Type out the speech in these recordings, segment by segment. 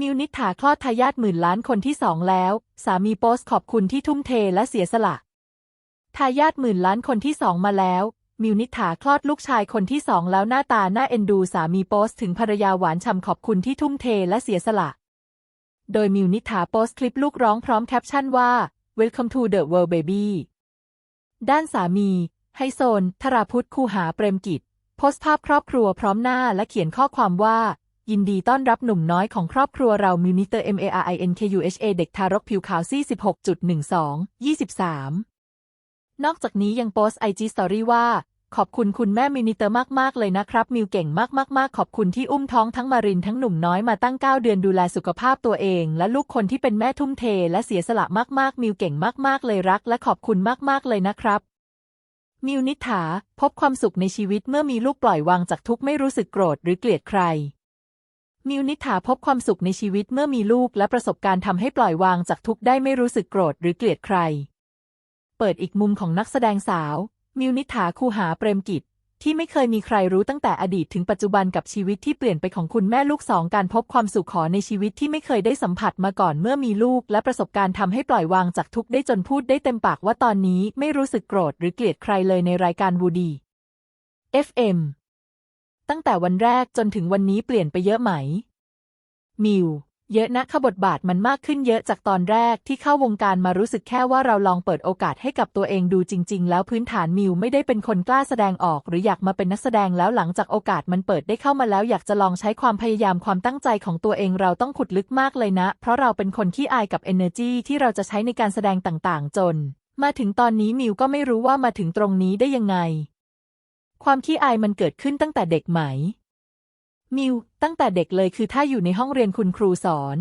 มิวนิษฐาคลอดทายาทหมื่นล้านคนที่สองแล้ว สามีโพสต์ขอบคุณที่ทุ่มเทและเสียสละ ทายาทหมื่นล้านคนที่สองมาแล้ว มิวนิษฐาคลอดลูกชายคนที่สองแล้วหน้าตาน่าเอ็นดูสามีโพสต์ถึงภรรยาหวานฉ่ำขอบคุณที่ทุ่มเทและเสียสละ โดยมิวนิษฐาโพสต์คลิปลูกร้องพร้อมแคปชั่นว่า Welcome to the world baby ด้านสามี ไฮโซน ธราพุทธคูหาเปรมกิจ โพสต์ภาพครอบครัวพร้อมหน้าและเขียนข้อความว่า ยินดีต้อนรับหนุ่มน้อยของครอบครัวเรามิวนิเตอร์ M A R I N K U H A เด็กทารกผิวขาวซี่16.12 23 นอกจากนี้ยังโพสต์ไอจีสตอรี่ว่า ขอบคุณคุณแม่มินิเตอร์มาก ๆ เลยนะครับ มิวเก่งมาก ๆ ๆ ขอบคุณที่อุ้มท้องทั้งมารินทั้งหนุ่มน้อยมาตั้ง 9 เดือนดูแลสุขภาพตัวเอง และลูกคนที่เป็นแม่ทุ่มเท และเสียสละมาก ๆ มิวเก่งมาก ๆ เลยรัก และขอบคุณมาก ๆ เลยนะครับมิวนิษฐา พบความสุขในชีวิตเมื่อมีลูกปล่อยวางจากทุกไม่รู้สึกโกรธหรือเกลียดใคร มิวนิษฐาพบความสุขในชีวิตเมื่อมีลูกและประสบการณ์ทำให้ปล่อยวางจากทุกได้ไม่รู้สึกโกรธหรือเกลียดใคร เปิดอีกมุมของนักแสดงสาว มิวนิษฐาคูหาเปรมกิจ ที่ไม่เคยมีใครรู้ตั้งแต่อดีตถึงปัจจุบันกับชีวิตที่เปลี่ยนไปของคุณแม่ลูกสองการพบความสุขขอในชีวิตที่ไม่เคยได้สัมผัสมาก่อนเมื่อมีลูก และประสบการณ์ทำให้ปล่อยวางจากทุกได้จนพูดได้เต็มปากว่าตอนนี้ไม่รู้สึกโกรธหรือเกลียดใครเลยในรายการวูดี FM ตั้งแต่วันแรกจนถึงวันนี้เปลี่ยนไปเยอะไหม มิว เยอะนะขบทบาทมันมากขึ้นเยอะจากตอนแรกที่เข้าวงการมารู้สึกแค่ว่าเราลองเปิดโอกาสให้กับตัวเองดูจริง ๆ แล้วพื้นฐานมิวไม่ได้เป็นคนกล้าแสดงออก หรืออยากมาเป็นนักแสดงแล้วหลังจากโอกาสมันเปิดได้เข้ามาแล้วอยากจะลองใช้ความพยายามความตั้งใจของตัวเองเราต้องขุดลึกมากเลยนะ เพราะเราเป็นคนขี้อายกับ energy ที่เราจะใช้ในการแสดงต่างๆ จน มาถึงตอนนี้มิวก็ไม่รู้ว่ามาถึงตรงนี้ได้ยังไง ความขี้อายมันเกิดขึ้นตั้งแต่เด็กไหม มิว ตั้งแต่เด็กเลยคือถ้าอยู่ในห้องเรียนคุณครูสอน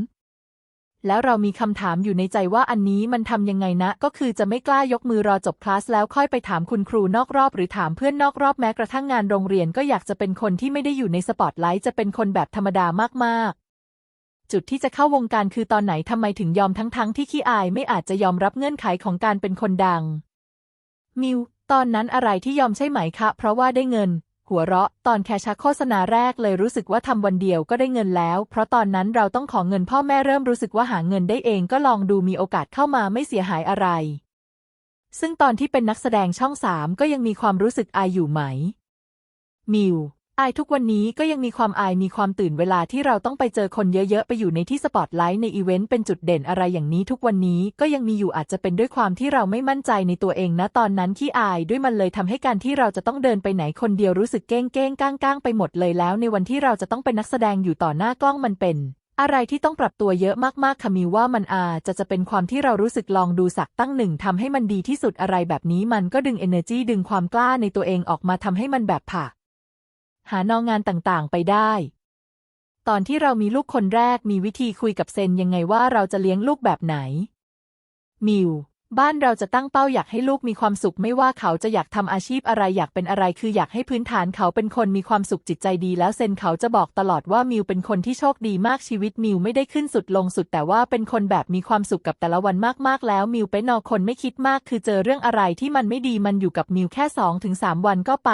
แล้วเรามีคำถามอยู่ในใจว่าอันนี้มันทำยังไงนะ ก็คือจะไม่กล้ายกมือรอจบคลาสแล้วค่อยไปถามคุณครูนอกรอบ หรือถามเพื่อนนอกรอบแม้กระทั่งงานโรงเรียนก็อยากจะเป็นคนที่ไม่ได้อยู่ในสปอตไลท์จะเป็นคนแบบธรรมดามากๆจุดที่จะเข้าวงการคือตอนไหนทำไมถึงยอมทั้งๆที่ขี้อายไม่อาจจะยอมรับเงื่อนไขของการเป็นคนดัง มิว ตอนนั้นอะไรที่ยอมใช่ไหมคะ เพราะว่าได้เงิน หัวเราะ ตอนแคชชักโฆษณาแรกเลยรู้สึกว่าทำวันเดียวก็ได้เงินแล้ว เพราะตอนนั้นเราต้องขอเงินพ่อแม่เริ่มรู้สึกว่าหาเงินได้เองก็ลองดูมีโอกาสเข้ามาไม่เสียหายอะไร ซึ่งตอนที่เป็นนักแสดงช่องสามก็ยังมีความรู้สึกอายอยู่ไหม มิว อายทุกวันนี้ก็ยังมีความอายมีความตื่นเวลาที่เราต้องไปเจอคนเยอะๆ ไปอยู่ในที่สปอตไลท์ในอีเวนต์เป็นจุดเด่นอะไรอย่างนี้ทุกวันนี้ก็ยังมีอยู่อาจจะเป็นด้วยความที่เราไม่มั่นใจในตัวเองนะตอนนั้นที่อายด้วยมันเลยทำให้การที่เราจะต้องเดินไปไหนคนเดียวรู้สึกเก้งเก้งก้างก้างไปหมดเลยแล้ว ในวันที่เราจะต้องเป็นนักแสดงอยู่ต่อหน้ากล้องมันเป็นอะไรที่ต้องปรับตัวเยอะมากๆค่ะมิวว่ามันอาจะจะเป็นความที่เรารู้สึกลองดูสักตั้งหนึ่งทำให้มันดีที่สุดอะไรแบบนี้มันก็ดึง energy ดึงความกล้าในตัวเองออกมาทำให้มันแบบผ่า หานองงานต่างๆ ไปได้ ตอนที่เรามีลูกคนแรกมีวิธีคุยกับเซนยังไงว่าเราจะเลี้ยงลูกแบบไหน มิว บ้านเราจะตั้งเป้าอยากให้ลูกมีความสุข ไม่ว่าเขาจะอยากทำอาชีพอะไรอยากเป็นอะไรคืออยากให้พื้นฐานเขาเป็นคนมีความสุขจิตใจดี แล้วเซนเขาจะบอกตลอดว่ามิวเป็นคนที่โชคดีมากชีวิตมิวไม่ได้ขึ้นสุดลงสุด แต่ว่าเป็นคนแบบมีความสุขกับแต่ละวันมากๆ แล้วมิวเป็นนอคนไม่คิดมาก คือเจอเรื่องอะไรที่มันไม่ดีมันอยู่กับมิวแค่สองถึงสามวันก็ไป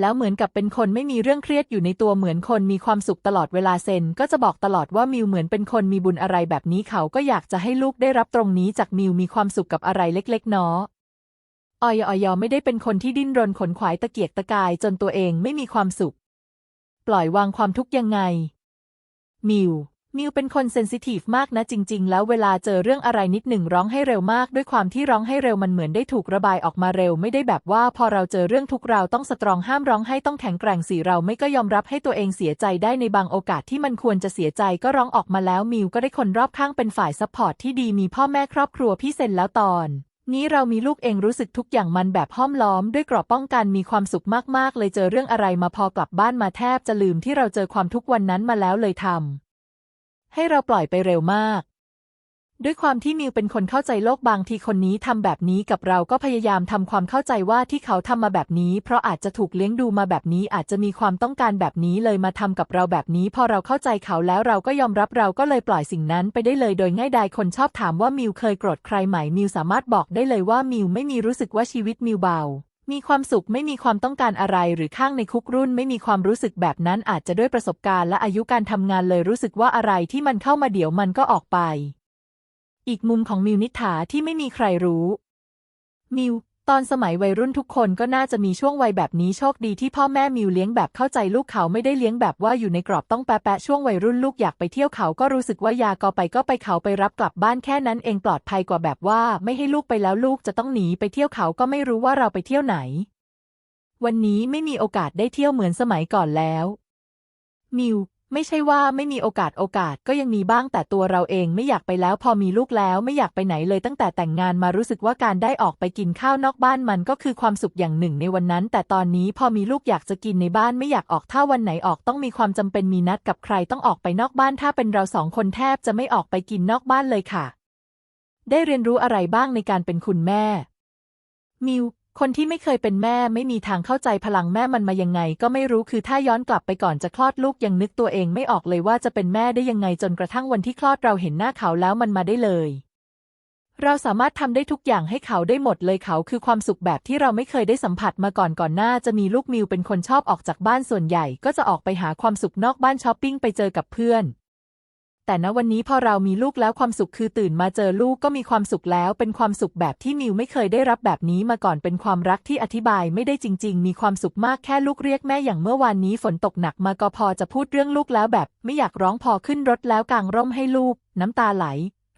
แล้วเหมือนกับเป็นคนไม่มีเรื่องเครียดอยู่ในตัวเหมือนคนมีความสุขตลอดเวลาเซนก็จะบอกตลอดว่ามิวเหมือนเป็นคนมีบุญอะไรแบบนี้เขาก็อยากจะให้ลูกได้รับตรงนี้จากมิวมีความสุขกับอะไรเล็กๆเนาะออยออยไม่ได้เป็นคนที่ดิ้นรนขนขวายตะเกียกตะกายจนตัวเองไม่มีความสุข ปล่อยวางความทุกข์ยังไง มิว มิวเป็นคนเซนซิทีฟมากนะจริง ๆ แล้วเวลาเจอเรื่องอะไรนิดหนึ่งร้องให้เร็วมาก ด้วยความที่ร้องให้เร็วมันเหมือนได้ถูกระบายออกมาเร็วไม่ได้แบบว่า พอเราเจอเรื่องทุกเราต้องสตรองห้ามร้องให้ต้องแข็งแกร่งสิเราไม่ก็ยอมรับให้ตัวเองเสียใจได้ในบางโอกาสที่มันควรจะเสียใจก็ร้องออกมาแล้วมิวก็ได้คนรอบข้างเป็นฝ่ายซัพพอร์ตที่ดีมีพ่อแม่ครอบครัวพี่เซนแล้วตอนนี้เรามีลูกเองรู้สึกทุกอย่างมันแบบห้อมล้อม ด้วยกราะป้องกันมีความสุขมากๆ เลยเจอเรื่องอะไรมาพอกลับบ้านมาแทบจะลืมที่เราเจอความทุกวันนั้นมาแล้วเลยทำ ให้เราปล่อยไปเร็วมาก ด้วยความที่มิวเป็นคนเข้าใจโลกบางทีคนนี้ทำแบบนี้กับเราก็พยายามทำความเข้าใจว่าที่เขาทำมาแบบนี้ เพราะอาจจะถูกเลี้ยงดูมาแบบนี้อาจจะมีความต้องการแบบนี้เลยมาทำกับเราแบบนี้ พอเราเข้าใจเขาแล้วเราก็ยอมรับเราก็เลยปล่อยสิ่งนั้นไปได้เลยโดยง่ายดายคนชอบถามว่ามิวเคยโกรธใครไหมมิวสามารถบอกได้เลยว่ามิวไม่มีรู้สึกว่าชีวิตมิวเบา มีความสุขไม่มีความต้องการอะไรหรือข้างในคุกรุ่นไม่มีความรู้สึกแบบนั้นอาจจะด้วยประสบการณ์และอายุการทำงานเลยรู้สึกว่าอะไรที่มันเข้ามาเดี๋ยวมันก็ออกไป อีกมุมของมิวนิษฐาที่ไม่มีใครรู้ มิว ตอนสมัยวัยรุ่นทุกคนก็น่าจะมีช่วงวัยแบบนี้โชคดีที่พ่อแม่มิวเลี้ยงแบบเข้าใจลูกเขาไม่ได้เลี้ยงแบบว่าอยู่ในกรอบต้องแปะแปะช่วงวัยรุ่นลูกอยากไปเที่ยวเขาก็รู้สึกว่ายาก็ไปก็ไปเขาไปรับกลับบ้านแค่นั้นเองปลอดภัยกว่าแบบว่า ไม่ให้ลูกไปแล้วลูกจะต้องหนีไปเที่ยวเขาก็ไม่รู้ว่าเราไปเที่ยวไหน วันนี้ไม่มีโอกาสได้เที่ยวเหมือนสมัยก่อนแล้ว มิว ไม่ใช่ว่าไม่มีโอกาสโอกาสก็ยังมีบ้างแต่ตัวเราเองไม่อยากไปแล้วพอมีลูกแล้วไม่อยากไปไหนเลยตั้งแต่แต่งงานมารู้สึกว่าการได้ออกไปกินข้าวนอกบ้านมันก็คือความสุขอย่างหนึ่งในวันนั้น แต่ตอนนี้พอมีลูกอยากจะกินในบ้านไม่อยากออกถ้าวันไหนออกต้องมีความจำเป็นมีนัดกับใครต้องออกไปนอกบ้านถ้าเป็นเราสองคนแทบจะไม่ออกไปกินนอกบ้านเลยค่ะ ได้เรียนรู้อะไรบ้างในการเป็นคุณแม่มิว คนที่ไม่เคยเป็นแม่ไม่มีทางเข้าใจพลังแม่มันมายังไง ก็ไม่รู้คือถ้าย้อนกลับไปก่อนจะคลอดลูกยังนึกตัวเองไม่ออกเลยว่าจะเป็นแม่ได้ยังไงจนกระทั่งวันที่คลอดเราเห็นหน้าเขาแล้วมันมาได้เลย เราสามารถทำได้ทุกอย่างให้เขาได้หมดเลยเขาคือความสุขแบบที่เราไม่เคยได้สัมผัสมาก่อนก่อนหน้าจะมีลูกมิวเป็นคนชอบออกจากบ้านส่วนใหญ่ ก็จะออกไปหาความสุขนอกบ้านช้อปปิ้งไปเจอกับเพื่อน แต่ณวันนี้พอเรามีลูกแล้วความสุขคือตื่นมาเจอลูกก็มีความสุขแล้ว เป็นความสุขแบบที่มิวไม่เคยได้รับแบบนี้มาก่อนเป็นความรักที่อธิบายไม่ได้จริง ๆ มีความสุขมากแค่ลูกเรียกแม่อย่างเมื่อวานนี้ฝนตกหนักมาก็พอจะพูดเรื่องลูกแล้วแบบ ไม่อยากร้องพอขึ้นรถแล้วกางร่มให้ลูก น้ำตาไหล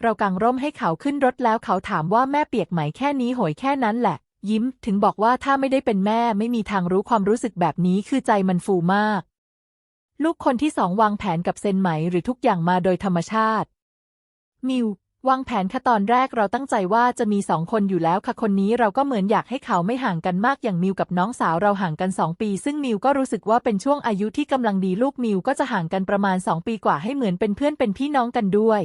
เรากางร่มให้เขาขึ้นรถแล้วเขาถามว่าแม่เปียกไหมแค่นี้โหยแค่นั้นแหละ ยิ้ม ถึงบอกว่าถ้าไม่ได้เป็นแม่ไม่มีทางรู้ความรู้สึกแบบนี้คือใจมันฟูมาก ลูกคนที่สองวางแผนกับเซนไหมหรือทุกอย่างมาโดยธรรมชาติ มิว วางแผนค่ะตอนแรกเราตั้งใจว่าจะมีสองคนอยู่แล้วค่ะคนนี้เราก็เหมือนอยากให้เขาไม่ห่างกันมากอย่างมิวกับน้องสาวเราห่างกันสองปี ซึ่งมิวก็รู้สึกว่าเป็นช่วงอายุที่กำลังดีลูกมิวก็จะห่างกันประมาณสองปีกว่าให้เหมือนเป็นเพื่อนเป็นพี่น้องกันด้วย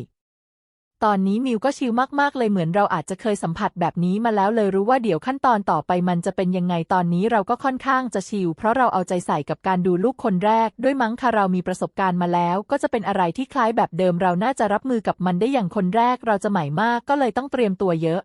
ตอนนี้มิวก็ชิลมากๆเลยเหมือนเราอาจจะเคยสัมผัสแบบนี้มาแล้วเลยรู้ว่าเดี๋ยวขั้นตอนต่อไปมันจะเป็นยังไงตอนนี้เราก็ค่อนข้างจะชิลเพราะเราเอาใจใส่กับการดูลูกคนแรก ด้วยมั้งค่ะเรามีประสบการณ์มาแล้ว ก็จะเป็นอะไรที่คล้ายแบบเดิมเราน่าจะรับมือกับมันได้อย่างคนแรกเราจะใหม่มากก็เลยต้องเตรียมตัวเยอะ